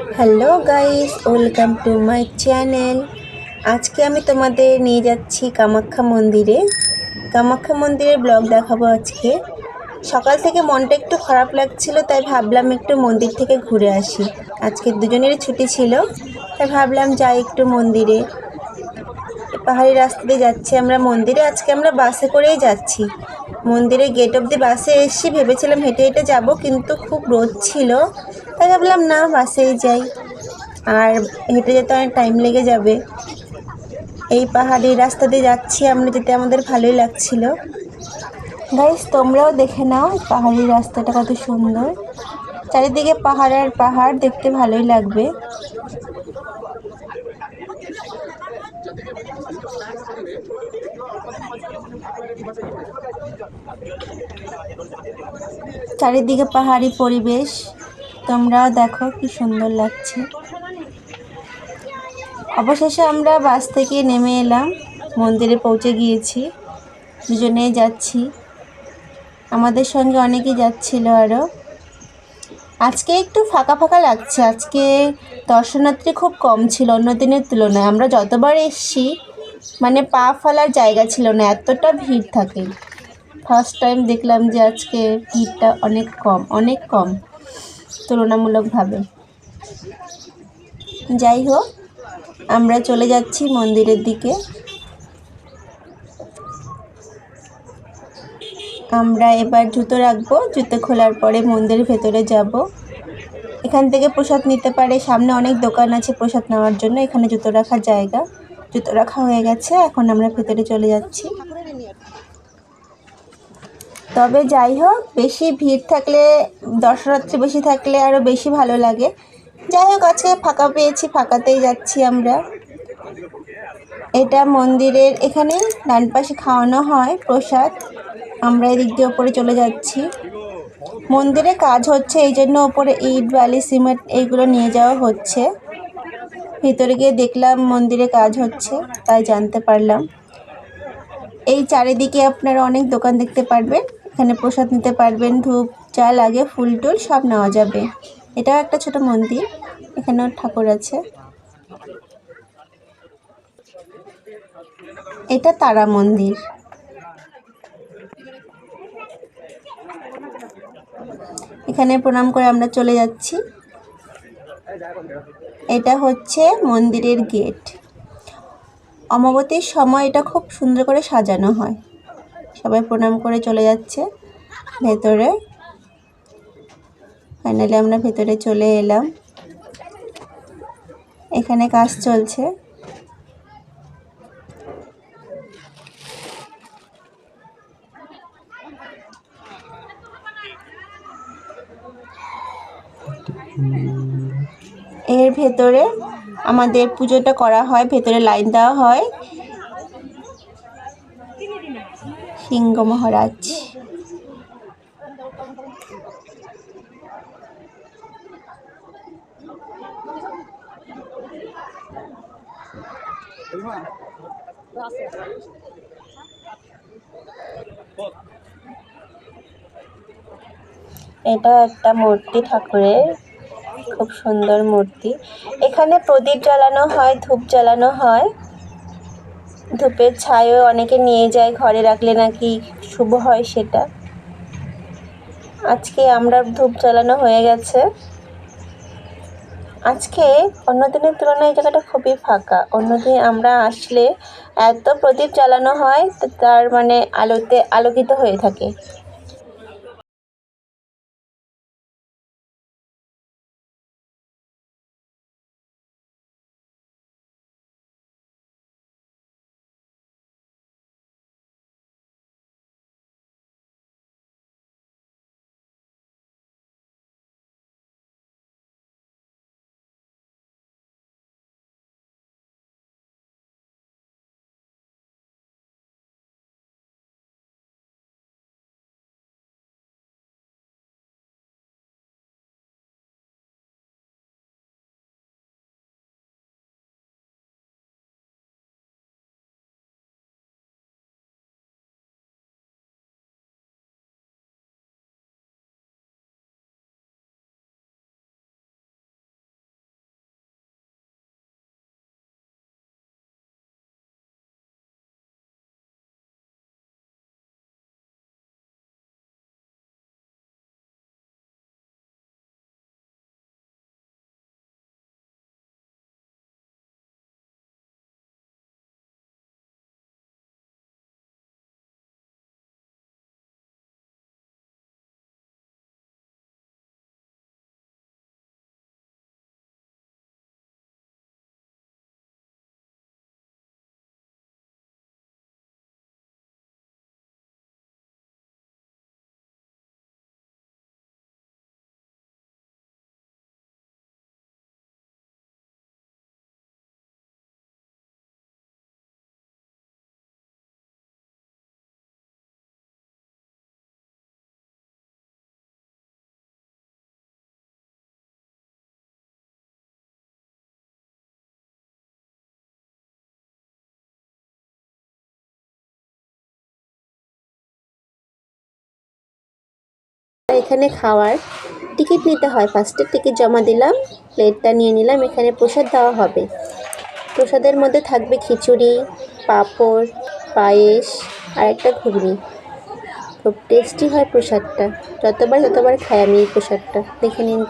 Hello guys welcome to my channel আজকে আমি তোমাদের নিয়ে যাচ্ছি কামাখ্যা মন্দিরে। কামাখ্যা মন্দিরের ব্লগ দেখাবো আজকে। সকাল থেকে মনটা একটু খারাপ লাগছিল, তাই ভাবলাম একটু মন্দির থেকে ঘুরে আসি। আজকে দুজনেরই ছুটি ছিল, তাই ভাবলাম যাই একটু মন্দিরে। পাহাড়ি রাস্তা দিয়ে যাচ্ছি আমরা মন্দিরে। আজকে আমরা বাসে করেই যাচ্ছি। মন্দিরে গেট অব্দি বাসে এসেছি ভেবেছিলাম হেঁটে হেঁটে যাব, কিন্তু খুব রোদ ছিল। তাই ভাবলাম, না, বাসেই যাই। আর হেঁটে যেতে অনেক টাইম লেগে যাবে। এই পাহাড়ি রাস্তা দিয়ে যাচ্ছি আমরা, যেতে আমাদের ভালোই লাগছিল। গাইস তোমরাও দেখে নাও পাহাড়ি রাস্তাটা কত সুন্দর। চারিদিকে পাহাড় আর পাহাড় দেখতে ভালোই লাগবে। চারিদিকে পাহাড়ি পরিবেশ। তোমরাও দেখো কি সুন্দর লাগছে। অবশেষে আমরা বাস থেকে নেমে এলাম, মন্দিরে পৌঁছে গিয়েছি দুজনেই যাচ্ছি। আমাদের সঙ্গে অনেকেই যাচ্ছিল আরও আজকে একটু ফাঁকা ফাঁকা লাগছে, আজকে দর্শনার্থী খুব কম ছিল, অন্য দিনের তুলনায়। আমরা যতবার এসছি মানে পা ফেলার জায়গা ছিল না, এতটা ভিড় থাকে। ফার্স্ট টাইম দেখলাম যে আজকে ভিড়টা অনেক কম অনেক কম। তুলনামূলকভাবে। যাই হোক, আমরা চলে যাচ্ছি মন্দিরের দিকে। আমরা এবার জুতো রাখব, জুতো খোলার পরে মন্দিরের ভেতরে যাব। এখান থেকে প্রসাদ নিতে পারে, সামনে অনেক দোকান আছে প্রসাদ নেওয়ার জন্য। এখানে জুতো রাখার জায়গা। জুতো রাখা হয়ে গেছে, এখন আমরা ভেতরে চলে যাচ্ছি। তবে যাই হোক, বেশি ভিড় থাকলে, দর্শনার্থী বেশি থাকলে আরও বেশি ভালো লাগে। যাই হোক, আজকে ফাঁকা পেয়েছি, ফাঁকাতেই যাচ্ছি আমরা। এটা মন্দিরের এখানে ডান পাশে খাওয়ানো হয়, প্রসাদ। আমরা এদিক দিয়ে ওপরে চলে যাচ্ছি। মন্দিরে কাজ হচ্ছে, এই জন্য ওপরে ইট, বালি, সিমেন্ট এইগুলো নিয়ে যাওয়া হচ্ছে। ভিতরে গিয়ে দেখলাম মন্দিরে কাজ হচ্ছে, তাই জানতে পারলাম। এই চারিদিকে আপনারা অনেক দোকান দেখতে পারবেন। এখানে প্রসাদ নিতে পারবেন, ধূপ, যা লাগে, ফুল টুল, সব নেওয়া যাবে। এটাও একটা ছোট মন্দির, এখানেও ঠাকুর আছে। এটা তারা মন্দির। এখানে প্রণাম করে আমরা চলে যাচ্ছি। এটা হচ্ছে মন্দিরের গেট। অমাবতীর সময় এটা খুব সুন্দর করে সাজানো হয়। সবাই প্রণাম করে চলে যাচ্ছে ভেতরে। ফাইনালি আমরা ভেতরে চলে এলাম। এখানে কাজ চলছে। এর ভেতরে আমাদের পুজোটা করা হয়, ভেতরে লাইন দেওয়া হয়। সিংহ মহারাজ। এটা একটা মূর্তি ঠাকুরের, খুব সুন্দর মূর্তি। এখানে প্রদীপ জ্বালানো হয়, ধূপ জ্বালানো হয়। ধূপের ছায় অনেকে নিয়ে যায়, ঘরে রাখলে নাকি শুভ হয় সেটা। আজকে আমরা ধূপ জ্বালানো হয়ে গেছে। আজকে অন্য দিনের তুলনায় জায়গাটা খুবই ফাঁকা। অন্যদিন আমরা আসলে এত প্রদীপ জ্বালানো হয়, তার মানে আলোতে আলোকিত হয়ে থাকে। এখানে খাওয়ার টিকিট নিতে হয়। ফার্স্টে টিকিট জমা দিলাম, প্লেটটা নিয়ে নিলাম, এখানে প্রসাদ দেওয়া হবে। প্রসাদের মধ্যে থাকবে খিচুড়ি, পাঁপড়, পায়েস আর একটা ঘুগনি। খুব টেস্টি হয় প্রসাদটা। যতবার, ততবার খাই আমি এই প্রসাদটা। দেখে নিন।